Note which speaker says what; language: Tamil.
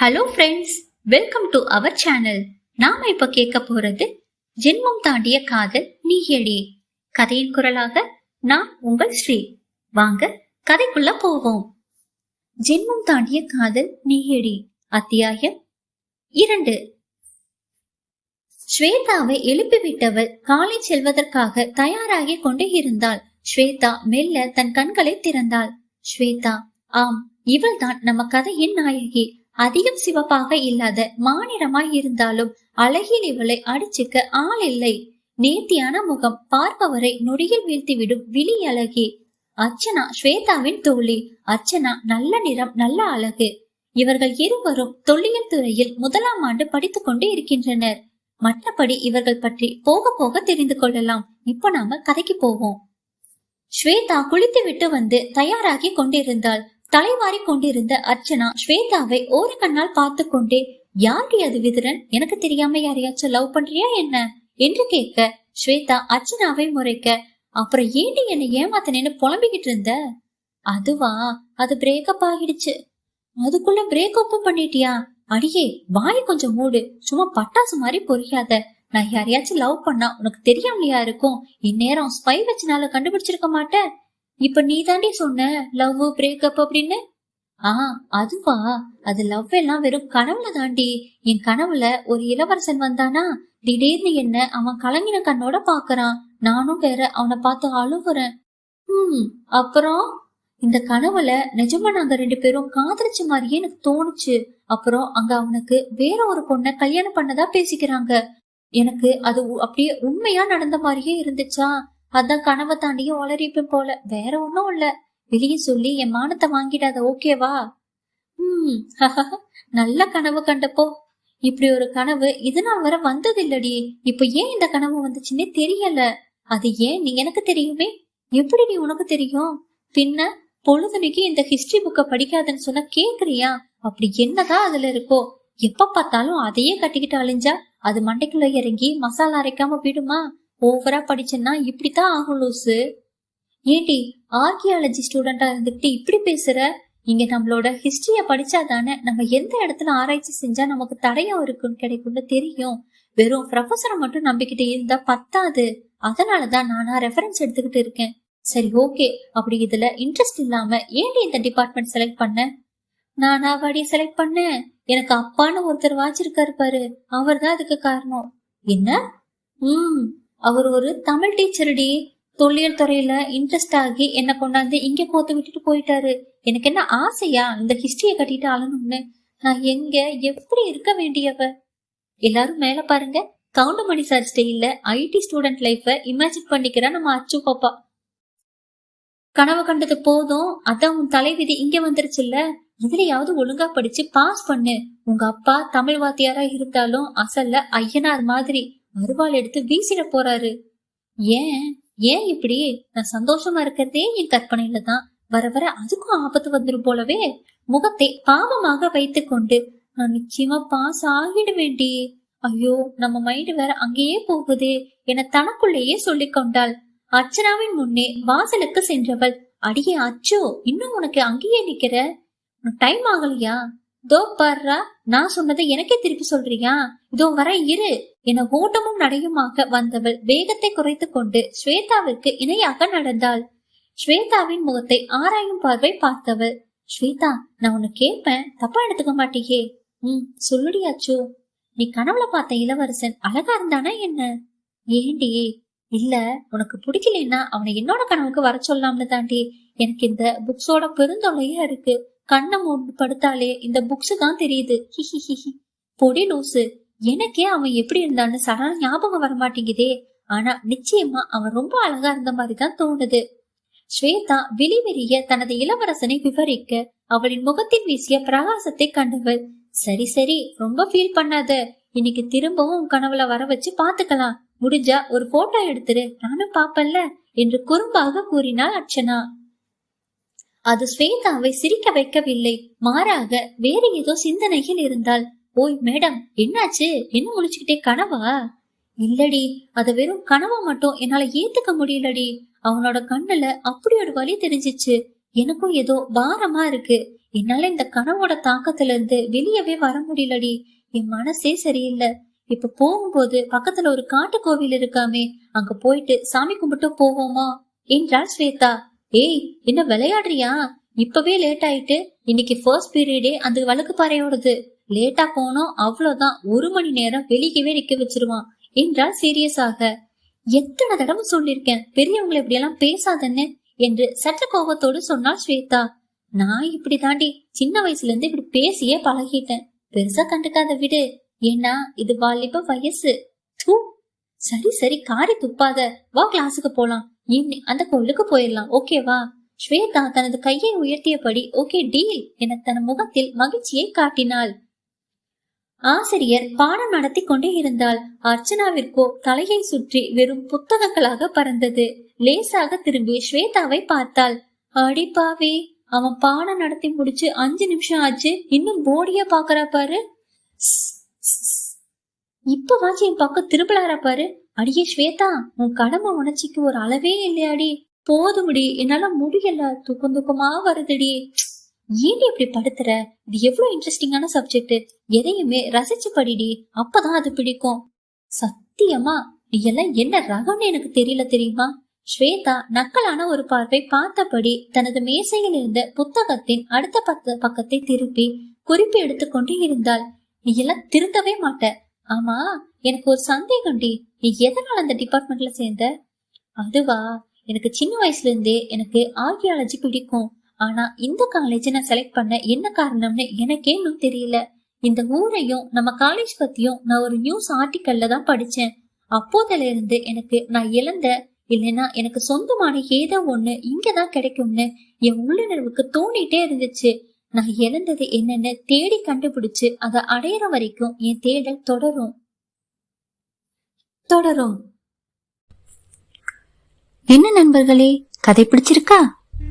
Speaker 1: Hello friends welcome to our channel நாம இப்ப கேட்க போறது ஜென்மம் தாண்டிய காதல் நீ எடி கதையின் குரலாக நான் உங்கள் ஸ்ரீ. வாங்க கதைக்குள்ள போவோம். ஜென்மம் தாண்டிய காதல் நீ எடி அத்தியாயம் இரண்டு. ஸ்வேதாவை எழுப்பிவிட்டவள் காலை செல்வதற்காக தயாராகி கொண்டு இருந்தாள். ஸ்வேதா மெல்ல தன் கண்களை திறந்தாள். ஸ்வேதா ஆம் இவள்தான் நம்ம கதையின் நாயகி. அதிகம் சிவப்பாக இல்லாத மாநிறமாய் இருந்தாலும் அழகில் இவளை அடிச்சுக்க ஆள் இல்லை. நேர்த்தியான முகம் பார்ப்பவரை நொடியில் வீழ்த்திவிடும் விழி அழகி. அர்ச்சனா ஸ்வேதாவின் தோழி. அர்ச்சனா நல்ல நிறம் நல்ல அழகு. இவர்கள் இருவரும் தொல்லியல் துறையில் முதலாம் ஆண்டு படித்துக் கொண்டு இருக்கின்றனர். மற்றபடி இவர்கள் பற்றி போக போக தெரிந்து கொள்ளலாம். இப்போ நாம கதைக்கு போவோம். ஸ்வேதா குளித்து விட்டு வந்து தயாராகி கொண்டிருந்தாள். தலைவாரி கொண்டிருந்த அர்ச்சனா ஸ்வேதாவை ஒரு கண்ணால் பார்த்து கொண்டே யாரு அது விதுரன்? எனக்கு தெரியாம யாரையாச்சும் லவ் பண்றியா என்ன? என்று கேட்க ஸ்வேதா அர்ச்சனாவை முறைக்க அப்புறம் ஏண்டி என்னை ஏமாத்தனேன்னு புலம்பிக்கிட்டு இருந்த? அதுவா அது பிரேக்கப் ஆகிடுச்சு. அதுக்குள்ள பிரேக்கப்பும் பண்ணிட்டியா? அடியே வாய் கொஞ்சம் மூடு. சும்மா பட்டாசு மாதிரி பொரியாத நான் யாரையாச்சும் லவ் பண்ணா உனக்கு தெரியாமலையா இருக்கும்? இந்நேரம் ஸ்பை வச்சுனால கண்டுபிடிச்சிருக்க மாட்டேன். இப்ப நீ தாண்டி சொன்ன லவ் பிரேக்கப் அப்படின்னு? ஆ அதுவா? அது லவ் எல்லாம் வெறும் கனவுல தாண்டி. என் கனவுல ஒரு இளவரசன் வந்தானா? திடீர்னு என்ன அவன் கலங்கின கண்ணோட பாக்குறான். நானும் வேற அவனை பார்த்து அழுகுறேன் ஹம் அப்புறம்? இந்த கனவுல நிஜமா நாங்க ரெண்டு பேரும் காதலிச்ச மாதிரியே எனக்கு தோணுச்சு. அப்புறம் அங்க அவனுக்கு வேற ஒரு பொண்ணை கல்யாணம் பண்ணதா பேசிக்கிறாங்க. எனக்கு அது அப்படியே உண்மையா நடந்த மாதிரியே இருந்துச்சா? அதான் கனவை தாண்டியும் உளறிப்பேன் போல. வேற ஒன்றும் இல்ல. வெளியே சொல்லி என் மானத்தை வாங்கிடாத ஓகேவா ம் நல்ல கனவு கண்டப்போ. இப்படி ஒரு கனவு இது நாள் வரை வந்தது இல்லடி இப்ப ஏன் இந்த கனவு வந்துச்சுன்னே தெரியல. அது ஏன் நீ எனக்கு தெரியுமே? எப்படி நீ உனக்கு தெரியும்? பின்ன பொழுதுனைக்கு இந்த ஹிஸ்டரி புக்கை படிக்காதன்னு சொன்னா கேக்குறியா? அப்படி என்னதான் அதுல இருக்கோ? எப்ப பார்த்தாலும் அதையே கட்டிக்கிட்டு அழிஞ்சா அது மண்டைக்குள்ள இறங்கி மசாலா அரைக்காம விடுமா ஓவரா படிச்சேன்னா இப்படித்தான் ஆகும் லூசு. ஏண்டி ஆர்கியாலஜி ஸ்டூடெண்டா இருந்துகிட்டு இப்படி பேசுற? இங்க நம்மளோட ஹிஸ்டரிய படிச்சாதானே நம்ம எந்த இடத்துல ஆராய்ச்சி செஞ்சா நமக்கு தடையம் இருக்குன்னு கிடைக்கும்னு தெரியும். வெறும் ப்ரொஃபஸரை மட்டும் நம்பிக்கிட்டு இருந்தா பத்தாது. அதனாலதான் நானா ரெஃபரன்ஸ் எடுத்துக்கிட்டு இருக்கேன். சரி ஓகே அப்படி இதுல இன்ட்ரெஸ்ட் இல்லாம ஏன்டி இந்த டிபார்ட்மெண்ட் செலக்ட் பண்ண? நானா வாடி செலக்ட் பண்ணேன். எனக்கு அப்பான்னு ஒருத்தர் வாச்சிருக்காரு பாரு. அவர் தான் அதுக்கு காரணம். என்ன? ம். அவர் ஒரு தமிழ் டீச்சர்டி. தொல்லியல் துறையில இன்ட்ரெஸ்ட் ஆகி என்ன கொண்டாந்து இங்க கோத்து விட்டுட்டு போயிட்டாரு. எனக்கு என்ன ஆசையா? இந்த ஹிஸ்டரிய கட்டிட்டு அழணும்னு நான் எங்க எப்படி இருக்க வேண்டியவ? எல்லாரும் மேல பாருங்க. கவுண்டமணி சார் ஸ்டைல்ல ஐடி ஸ்டூடெண்ட் லைஃப இமேஜின் பண்ணிக்கிறா நம்ம அச்சு பாப்பா கனவு கண்டது போதும். அதான் உன் தலைவிதி இங்க வந்துருச்சுல்ல. இதுலயாவது ஒழுங்கா படிச்சு பாஸ் பண்ணு. உங்க அப்பா தமிழ் வாத்தியாரா இருந்தாலும் அசல்ல ஐயனார் மாதிரி. அருவாள் எடுத்து வீசிட போறாரு. ஏன்? ஏன் இப்படி? நான் சந்தோஷமா இருக்கிறதே என் கற்பனையில தான். வர வர அதுக்கும் ஆபத்து வந்துரும் போலவே. முகத்தை பாவமாக வைத்து கொண்டு நான் நிச்சயமா பாஸ் ஆகிடுவேண்டி ஐயோ நம்ம மைண்ட் வேற அங்கேயே போகுதே என தனக்குள்ளேயே சொல்லிக் கொண்டாள். அர்ச்சனாவின் முன்னே வாசலுக்கு சென்றவள் அடியே அச்சோ இன்னும் உனக்கு அங்கேயே நிக்கிற? டைம் ஆகலையா? தோ பாருடா நான் சொன்னதை எனக்கே திருப்பி சொல்றியா? இதோ வர இரு. என ஓட்டமும் நடையுமாக வந்தவள் வேகத்தை குறைத்து கொண்டு ஸ்வேதாவிற்கு இணையாக நடந்தாள். ஸ்வேதாவின் முகத்தை ஆராயும் பார்வை பார்த்தவள் ஸ்வேதா நான் உன்னை கேட்பேன் தப்பா எடுத்துக்க மாட்டியே. ம் சொல்லுடியாச்சோ நீ கனவுல பார்த்த இளவரசன் அழகா இருந்தானா என்ன? ஏண்டி இல்ல உனக்கு பிடிக்கலன்னா அவனை என்னோட கனவுக்கு வர சொல்லாம்னு தாண்டி எனக்கு இந்த புக்ஸோட பெருந்தொல்லையா இருக்கு. கண்ணை மூடு படுத்தாலே இந்த புக்ஸ் தான் தெரியுது. ஹிஹி பொடி லூசு. எனக்கே அவன் எப்படி இருந்தான்னு சடனா ஞாபகம் வர மாட்டேங்குதே ஆனா நிச்சயமா அவன் ரொம்ப அழகா இருந்த மாதிரி தான் தோணுது. ஸ்வேதா விழிவெறிய தனது இளவரசனை விவரிக்க அவளின் முகத்தில் வீசிய பிரகாசத்தை கண்டவள். சரி சரி ரொம்ப ஃபீல் பண்ணாத. இன்னைக்கு திரும்பவும் உன் கனவுல வர வச்சு பாத்துக்கலாம். முடிஞ்சா ஒரு போட்டோ எடுத்துரு. நானும் பாப்பல்ல என்று குறும்பாக கூறினாள் அர்ச்சனா. அது ஸ்வேதாவை சிரிக்க வைக்கவில்லை. மாறாக வேறு ஏதோ சிந்தனையில் இருந்தாள். ஓய் மேடம் என்னாச்சு? என்ன முடிச்சுக்கிட்டே கனவா? இல்லடி அத வெறும் கனவா மட்டும் என்னால ஏத்துக்க முடியலடி. அவனோட கண்ணுல அப்படி ஒரு வலி தெரிஞ்சிச்சு. எனக்கும் ஏதோ பாரமா இருக்கு. என்னால இந்த கனவோட தாக்கத்துல இருந்து வெளியவே வர முடியலடி. என் மனசே சரியில்லை. இப்ப போகும்போது பக்கத்துல ஒரு காட்டு கோவில் இருக்காமே அங்க போயிட்டு சாமி கும்பிட்டு போவோமா? என்றாள் ஸ்வேதா. ஏய் என்ன விளையாடுறியா? இப்பவே லேட் ஆயிட்டு இன்னைக்கு ஃபர்ஸ்ட் பீரியடே அந்த வழக்கு பாறையோடது. லேட்டா போனோம் அவ்வளவுதான். ஒரு மணி நேரம் வெளியவே நிக்க வச்சிருவான். என்றால் சீரியஸாக. எத்தனை தடவை சொல்லிருக்கேன் பெரியவங்களை இப்படி எல்லாம் பேசாதன்னு என்று சற்று கோபத்தோடு சொன்னாள் ஸ்வேதா. நான் இப்படி தாண்டி சின்ன வயசுல இருந்து இப்படி பேசியே பழகிட்டேன். பெருசா கண்டுக்காத விடு. ஏன்னா இது வாலிப வயசு. தூ! சரி சரி காரி துப்பாத. வா கிளாஸுக்கு போலாம். ஈவினிங் அந்த கோவிலுக்கு போயிடலாம். ஓகேவா ஸ்வேதா தனது கையை உயர்த்தியபடி ஓகே டீல் என தன் முகத்தில் மகிழ்ச்சியை காட்டினாள். ஆசிரியர் பாடம் நடத்தி கொண்டே இருந்தால் அர்ச்சனாவிற்கோ தலையை சுற்றி வெறும் புத்தகங்களாக பறந்தது. லேசாக திரும்பி ஸ்வேதாவை பார்த்தாள். அடிப்பாவே அவன் பாடம் நடத்தி முடிச்சு அஞ்சு நிமிஷம் ஆச்சு இன்னும் போடியா பாக்குறா பாரு. இப்பவாச்சும் என் பக்கம் திருப்பலாரா பாரு. அடியே ஸ்வேதா உன் கடமை உணர்ச்சிக்கு ஒரு அளவே இல்லையாடி. போதும்டி என்னால முடியல. துக்கம் துக்கமா வருதுடி. ஏன் இப்படி படுத்துற? இது எவ்வளவு இன்ட்ரெஸ்டிங்கான சப்ஜெக்ட் எதையுமே ரசிச்சு படிடி. அப்பதான் அது பிடிக்கும். சத்தியமா? நீ எல்லாம் என்ன ரகம்னு எனக்கு தெரியல தெரியுமா? ஸ்வேதா நக்கலான ஒரு பார்வை பார்த்தபடி தனது மேசையில் இருந்த புத்தகத்தின் அடுத்த பக்க பக்கத்தை திருப்பி குறிப்பு எடுத்துக்கொண்டு இருந்தாள். நீ எல்லாம் திருந்தவே மாட்ட. ஆமா எனக்கு ஒரு சந்தேகம்டி. நீ எதனால அந்த டிபார்ட்மெண்ட்ல சேர்ந்த? அதுவா? எனக்கு சின்ன வயசுல இருந்தே எனக்கு ஆர்கியாலஜி பிடிக்கும். ஆனா இந்த காலேஜ் நான் செலக்ட் பண்ண என்ன காரணம்னு எனக்கே இன்னும் தெரியல. இந்த ஊரையும் நம்ம காலேஜ் பத்தியும் நான் ஒரு நியூஸ் ஆர்டிக்கல்ல தான் படிச்சேன். அப்போதுல இருந்து எனக்கு நான் இழந்த இல்லைன்னா எனக்கு சொந்தமான ஏதோ ஒண்ணு இங்கதான் கிடைக்கும்னு என் உள்ளுணர்வுக்கு தோண்டிட்டே இருந்துச்சு. நான் இழந்தது என்னன்னு தேடி கண்டுபிடிச்சு அதை அடையிற வரைக்கும் என் தேடல் தொடரும். தொடரும். என்ன நண்பர்களே கதை பிடிச்சிருக்கா?